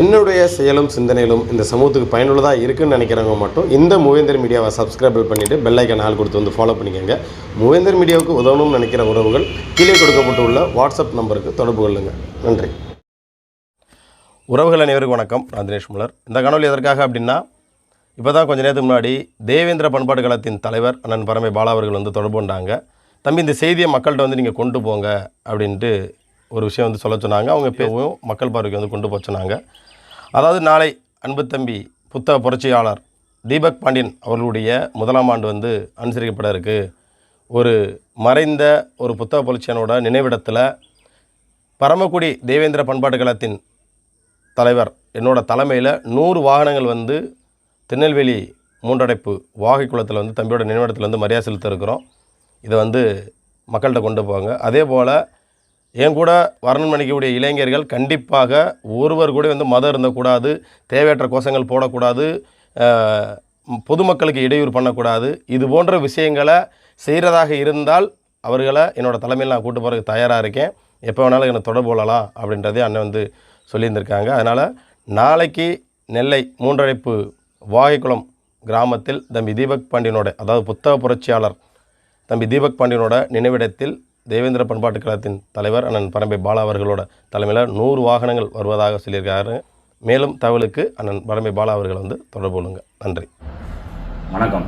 என்னுடைய செயலும் சிந்தனையிலும் இந்த சமூகத்துக்கு பயனுள்ளதாக இருக்குன்னு நினைக்கிறவங்க மட்டும் இந்த மூவேந்தர் மீடியாவை சப்ஸ்கிரைப் பண்ணிவிட்டு பெல்லைக்கன் ஆள் கொடுத்து வந்து ஃபாலோ பண்ணிக்கோங்க. மூவேந்தர் மீடியாவுக்கு உதவணும்னு நினைக்கிற உறவுகள் கீழே கொடுக்கப்பட்டுள்ள வாட்ஸ்அப் நம்பருக்கு தொடர்பு கொள்ளுங்கள் நன்றி. உறவுகள் அனைவருக்கும் வணக்கம். நான் தினேஷ் முலர் இந்த காணொலி எதற்காக அப்படின்னா இப்போ தான் கொஞ்ச நேரத்துக்கு முன்னாடி தேவேந்திர பண்பாடு கழகத்தின் தலைவர் அண்ணன் பரமை பாலா அவர்கள் வந்து தொடர்பு கொண்டாங்க. தம்பி இந்த செய்தியை மக்கள்கிட்ட வந்து நீங்கள் கொண்டு போங்க அப்படின்ட்டு ஒரு விஷயம் வந்து சொல்ல சொன்னாங்க. அவங்க பேவும் மக்கள் பார்வைக்கு வந்து கொண்டு போக சொன்னாங்க. அதாவது நாளை அன்பு தம்பி புத்தக புரட்சியாளர் தீபக் பாண்டியன் அவர்களுடைய முதலாம் ஆண்டு வந்து அனுசரிக்கப்பட இருக்கு. ஒரு மறைந்த ஒரு புத்தக புரட்சியனோட நினைவிடத்தில் பரமக்குடி தேவேந்திர பண்பாட்டு கழகத்தின் தலைவர் என்னோட தலைமையில் நூறு வாகனங்கள் வந்து திருநெல்வேலி மூன்றடைப்பு வாகை குளத்தில் வந்து தம்பியோட நினைவிடத்தில் வந்து மரியாதை செலுத்த இருக்கிறோம். இதை வந்து மக்கள்கிட்ட கொண்டு போவாங்க. அதே போல் என் கூட வர்ணன் மணிக்கக்கூடிய இளைஞர்கள் கண்டிப்பாக ஒருவர் கூட வந்து மதம் இருந்தக்கூடாது தேவையற்ற கோஷங்கள் போடக்கூடாது பொதுமக்களுக்கு இடையூறு பண்ணக்கூடாது. இது போன்ற விஷயங்களை செய்கிறதாக இருந்தால் அவர்களை என்னோட தலைமையில் நான் கூட்டு போகிறதுக்கு தயாராக இருக்கேன். எப்போ வேணாலும் என்னை தொடர்பு கொள்ளலாம் அப்படின்றதே அண்ணன் வந்து சொல்லியிருந்திருக்காங்க. அதனால் நாளைக்கு நெல்லை மூன்றழைப்பு வாகைக்குளம் கிராமத்தில் தம்பி தீபக் பாண்டியனோட அதாவது புத்தக புரட்சியாளர் தம்பி தீபக் பாண்டியனோட நினைவிடத்தில் தேவேந்திர பண்பாட்டு கழகத்தின் தலைவர் அண்ணன் பரம்பை பாலா அவர்களோட தலைமையில் நூறு வாகனங்கள் வருவதாக சொல்லியிருக்காரு. மேலும் தகவலுக்கு அண்ணன் பரம்பை பாலா அவர்களை வந்து தொடர்பு கொள்ளுங்க. நன்றி. வணக்கம்.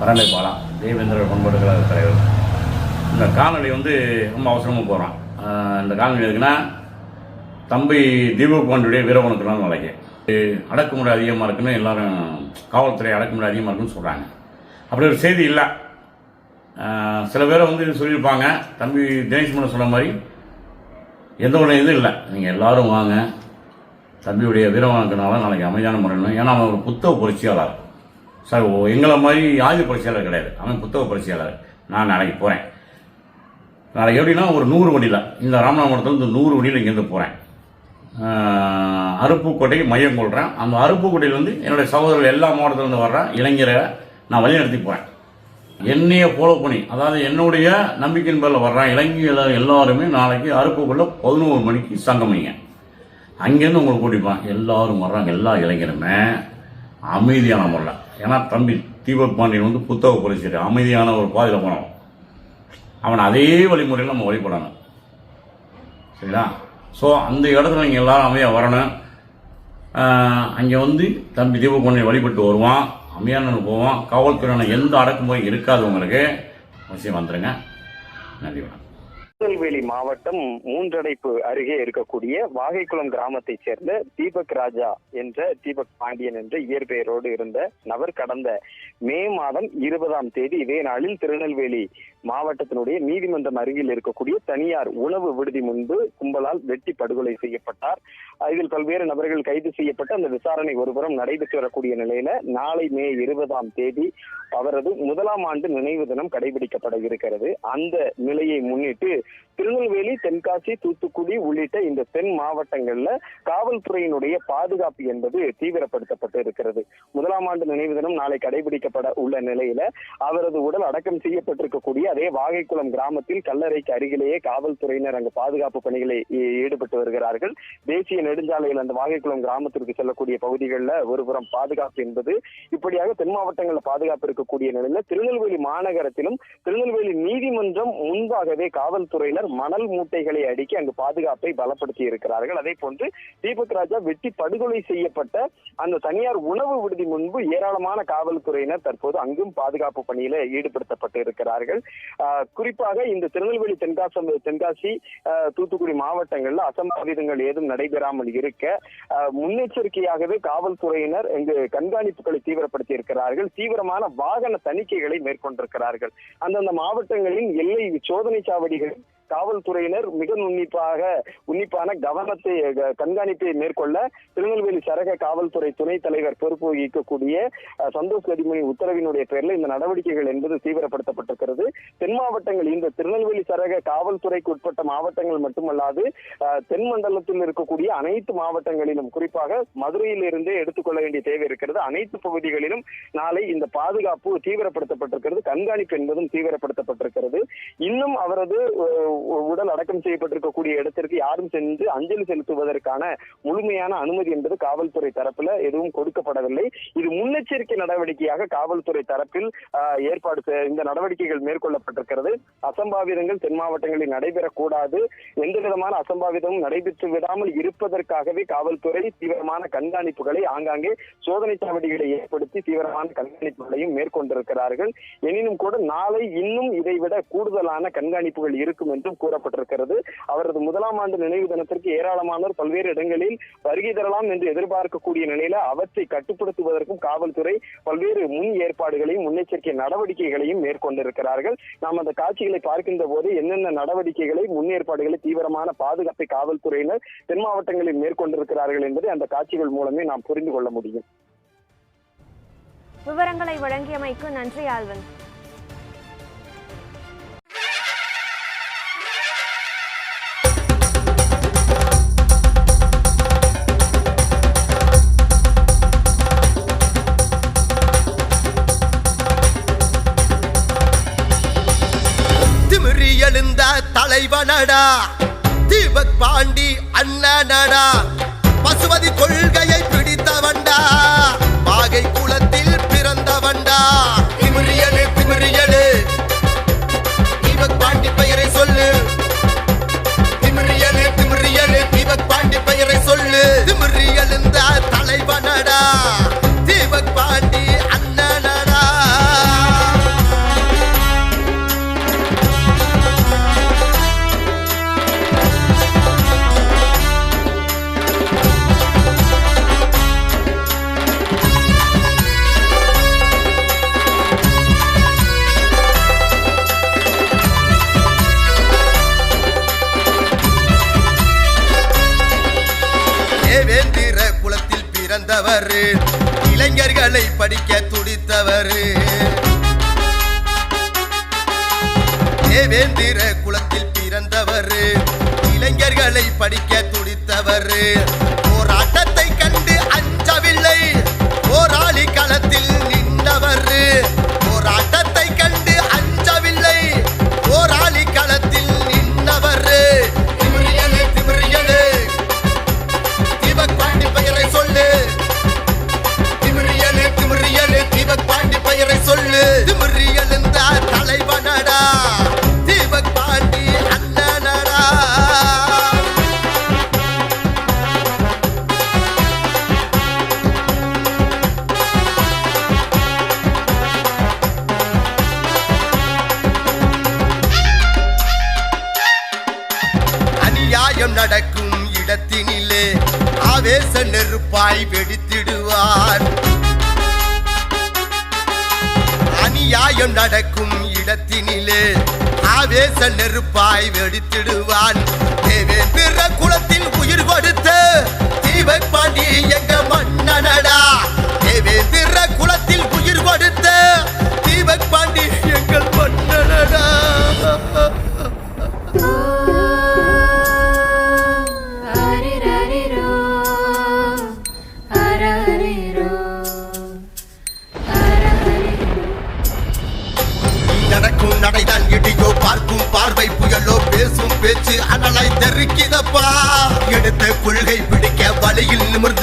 பரம்பை பாலா தேவேந்திர பண்பாட்டு கழக தலைவர். இந்த காணொளி வந்து ரொம்ப அவசரமாக போகிறோம் இந்த கால்நடை எதுக்குன்னா தம்பி தீபகாண்டுடைய பாண்டியுடைய வீரவனுக்குலாம் நாளைக்கு அடக்குமுறை அதிகமாக இருக்குன்னு எல்லாரும் காவல்துறை அடக்குமுறை அதிகமாக இருக்குன்னு சொல்கிறாங்க அப்படி ஒரு செய்தி இல்லை. சில பேரை வந்து இது சொல்லியிருப்பாங்க. தம்பி தினேஷ் மன சொன்ன மாதிரி எந்த ஒரு இதுவும் இல்லை. நீங்கள் எல்லோரும் வாங்க. தம்பியுடைய வீரவனுக்குனால நாளைக்கு அமைதியான முறையில் ஏன்னா அவன் ஒரு புத்தக புரட்சியாளர். சார் ஓ எங்களை மாதிரி ஆயுத புரட்சியாளர் கிடையாது. அவன் புத்தக புரட்சியாளர். நான் நாளைக்கு போகிறேன் நாளைக்கு எப்படின்னா ஒரு நூறு வண்டியில். இந்த ராமநாதபுரத்துலேருந்து நூறு வண்டியில் இங்கேருந்து போகிறேன் அருப்புக்கோட்டைக்கு மையம் கொள்கிறேன் அந்த அருப்புக்கோட்டையில் வந்து என்னுடைய சகோதரர்கள் எல்லா மாவட்டத்திலேருந்து வர்ற. இளைஞரை நான் வழிநடத்தி போகிறேன் என்னைய ஃபாலோ பண்ணி அதாவது என்னுடைய நம்பிக்கையின் பேரில் வர்றான். இளைஞர்கள் எல்லாருமே நாளைக்கு அறுப்புக்குள்ள பதினோரு மணிக்கு சங்கமிங்க அங்கேருந்து உங்களை கூட்டிப்பான் எல்லாரும் வர்றாங்க. எல்லா இளைஞருமே அமைதியான முறையில். ஏன்னா தம்பி தீபக் பாண்டியன் வந்து புத்தக புரட்சி அமைதியான ஒரு பாதையில் போனோம் அவன் அதே வழிமுறையில் நம்ம வழிபடணும். சரிங்களா ஸோ அந்த இடத்துல நீங்கள் எல்லாரும் அமைதியாக வரணும். அங்கே வந்து தம்பி தீபக் பாண்டியன் வழிபட்டு வருவான். அமைதியான போவோம். காவல்துறையான எந்த அடக்குமுறை இருக்காது உங்களுக்கு. அவசியம் வந்துடுங்க நன்றி வணக்கம். திருநெல்வேலி மாவட்டம் மூன்றடைப்பு அருகே இருக்கக்கூடிய வாகைக்குளம் கிராமத்தைச் சேர்ந்த தீபக் ராஜா என்ற தீபக் பாண்டியன் என்ற இயற்பெயரோடு இருந்த நபர் கடந்த மே மாதம் இருபதாம் தேதி இதே நாளில் திருநெல்வேலி மாவட்டத்தினுடைய நீதிமன்றம் அருகில் இருக்கக்கூடிய தனியார் உணவு விடுதி முன்பு கும்பலால் வெட்டி படுகொலை செய்யப்பட்டார். இதில் பல்வேறு நபர்கள் கைது செய்யப்பட்டு அந்த விசாரணை ஒருபுறம் நடைபெற்று வரக்கூடிய நிலையில நாளை மே இருபதாம் தேதி அவரது முதலாம் ஆண்டு நினைவு தினம் கடைபிடிக்கப்பட இருக்கிறது. அந்த நிலையை முன்னிட்டு திருநெல்வேலி தென்காசி தூத்துக்குடி உள்ளிட்ட இந்த தென் மாவட்டங்கள்ல காவல்துறையினுடைய பாதுகாப்பு என்பது தீவிரப்படுத்தப்பட்டு இருக்கிறது. முதலாம் ஆண்டு நினைவு தினம் நாளை கடைபிடிக்கப்பட உள்ள நிலையில அவரது உடல் அடக்கம் செய்யப்பட்டிருக்கக்கூடிய அதே வாகைக்குளம் கிராமத்தில் கல்லறைக்கு அருகிலேயே காவல்துறையினர் அங்கு பாதுகாப்பு பணிகளை ஈடுபட்டு வருகிறார்கள். தேசிய நெடுஞ்சாலையில் அந்த வாகைக்குளம் கிராமத்திற்கு செல்லக்கூடிய பகுதிகளில் ஒருபுறம் பாதுகாப்பு என்பது இப்படியாக தென் மாவட்டங்களில் பாதுகாப்பு இருக்கக்கூடிய நிலையில் திருநெல்வேலி மாநகரத்திலும் திருநெல்வேலி நீதிமன்றம் முன்பாகவே காவல்துறையினர் மணல் மூட்டைகளை அடுக்கி அங்கு பாதுகாப்பை பலப்படுத்தி இருக்கிறார்கள். அதே போன்று தீபக் ராஜா வெட்டி படுகொலை செய்யப்பட்ட அந்த தனியார் உணவு விடுதி முன்பு ஏராளமான காவல்துறையினர் தற்போது அங்கும் பாதுகாப்பு பணியில ஈடுபடுத்தப்பட்டு இருக்கிறார்கள். குறிப்பாக இந்த திருநெல்வேலி தென்காசி தென்காசி ஆஹ் தூத்துக்குடி மாவட்டங்கள்ல அசம்பாவிதங்கள் ஏதும் நடைபெறாமல் இருக்க முன்னெச்சரிக்கையாகவே காவல்துறையினர் இங்கு கண்காணிப்புகளை தீவிரப்படுத்தி இருக்கிறார்கள் தீவிரமான வாகன தணிக்கைகளை மேற்கொண்டிருக்கிறார்கள். அந்தந்த மாவட்டங்களின் எல்லை சோதனை சாவடிகள் காவல்துறையினர் மிக உன்னிப்பாக உன்னிப்பான கவனத்தை க- கண்காணிப்பை மேற்கொள்ள திருநெல்வேலி சரக காவல்துறை துணைத் தலைவர் பொறுப்பு வகிக்கக்கூடிய சந்தோஷ் கதிமணி உத்தரவினுடைய பேரில் இந்த நடவடிக்கைகள் என்பது தீவிரப்படுத்தப்பட்டிருக்கிறது. தென் மாவட்டங்கள் இந்த திருநெல்வேலி சரக காவல்துறைக்கு உட்பட்ட மாவட்டங்கள் மட்டுமல்லாது தென் மண்டலத்தில் இருக்கக்கூடிய அனைத்து மாவட்டங்களிலும் குறிப்பாக மதுரையிலிருந்தே எடுத்துக்கொள்ள வேண்டிய தேவை இருக்கிறது. அனைத்து பகுதிகளிலும் நாளை இந்த பாதுகாப்பு தீவிரப்படுத்தப்பட்டிருக்கிறது. கண்காணிப்பு என்பதும் தீவிரப்படுத்தப்பட்டிருக்கிறது. இன்னும் அவரது உடல் அடக்கம் செய்யப்பட்டிருக்கக்கூடிய இடத்திற்கு யாரும் சென்று அஞ்சலி செலுத்துவதற்கான முழுமையான அனுமதி என்பது காவல்துறை தரப்புல எதுவும் கொடுக்கப்படவில்லை. இது முன்னெச்சரிக்கை நடவடிக்கையாக காவல்துறை தரப்பில் ஏற்பாடு இந்த நடவடிக்கைகள் மேற்கொள்ளப்பட்டிருக்கிறது. அசம்பாவிதங்கள் தென் மாவட்டங்களில் நடைபெறக்கூடாது. எந்த விதமான அசம்பாவிதமும் நடைபெற்று விடாமல் இருப்பதற்காகவே காவல்துறை தீவிரமான கண்காணிப்புகளை ஆங்காங்கே சோதனை சாவடிகளை ஏற்படுத்தி தீவிரமான கண்காணிப்புகளையும் மேற்கொண்டிருக்கிறார்கள். எனினும் கூட நாளை இன்னும் இதைவிட கூடுதலான கண்காணிப்புகள் இருக்கும் என்றும் கூறப்பட்டிருக்கிறது. அவரது முதலாம் ஆண்டு நினைவு தினத்திற்கு ஏராளமானோர் பல்வேறு இடங்களில் வருகை தரலாம் என்று எதிர்பார்க்கக்கூடிய நிலையில அவற்றை கட்டுப்படுத்துவதற்கும் காவல்துறை பல்வேறு முன் ஏற்பாடுகளையும் முன்னெச்சரிக்கை நடவடிக்கைகளையும் மேற்கொண்டிருக்கிறார்கள். நாம் அந்த காட்சிகளை பார்க்கின்ற போது என்னென்ன நடவடிக்கைகளை முன்னேற்பாடுகளை தீவிரமான பாதுகாப்பை காவல்துறையினர் தென் மாவட்டங்களில் மேற்கொண்டிருக்கிறார்கள் என்பதை அந்த காட்சிகள் மூலமே நாம் புரிந்து கொள்ள முடியும். விவரங்களை வழங்கியமைக்கு நன்றி ஆல்வன். தலைவனடா. தீபக் பாண்டி அண்ணனடா. பசுமதி கொள்கையை பிடித்தவன்டா. பாகை குலத்தில் பிறந்தவன்டா. திமிரியலு திமிரியலு. தீபக் பாண்டி பெயரை சொல்லு. திமிரியலு திமிரியலு. தீபக் பாண்டி பெயரை சொல்லு. திமிரியலுந்த தலைவனடா. தீபக் பாண்டி பிறந்தவர் இளைஞர்களை படிக்க துடித்தவர். தேவேந்திர குலத்தில் பிறந்தவர். இளைஞர்களை படிக்க துடித்தவர். நடக்கும் இடத்தினிலே ஆவேச நெருப்பாய் வெடித்திடுவார். அநியாயம் நடக்கும் இடத்தினிலே ஆவேச நெருப்பாய் வெடித்திடுவான் தேவேந்திர குலத்தில் உயிர் கொடுத்த தீபக் பாண்டி எங்க மன்னனடா.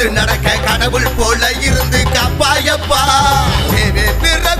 நடக்க கடவுள் போல இருந்து காப்பாயப்பா. தேவே பிற